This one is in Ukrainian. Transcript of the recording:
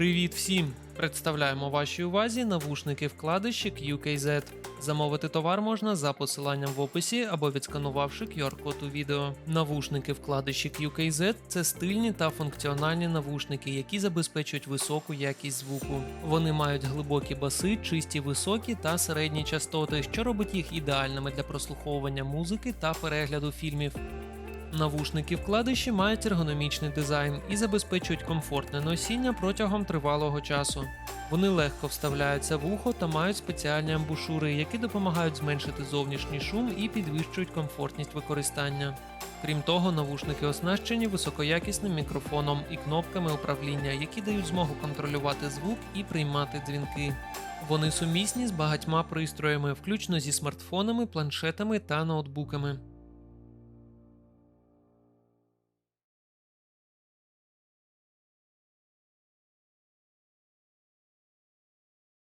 Привіт всім! Представляємо вашій увазі навушники вкладиші QKZ. Замовити товар можна за посиланням в описі або відсканувавши QR-код у відео. Навушники вкладиші QKZ – це стильні та функціональні навушники, які забезпечують високу якість звуку. Вони мають глибокі баси, чисті високі та середні частоти, що робить їх ідеальними для прослуховування музики та перегляду фільмів. Навушники вкладиші мають ергономічний дизайн і забезпечують комфортне носіння протягом тривалого часу. Вони легко вставляються в ухо та мають спеціальні амбушури, які допомагають зменшити зовнішній шум і підвищують комфортність використання. Крім того, навушники оснащені високоякісним мікрофоном і кнопками управління, які дають змогу контролювати звук і приймати дзвінки. Вони сумісні з багатьма пристроями, включно зі смартфонами, планшетами та ноутбуками.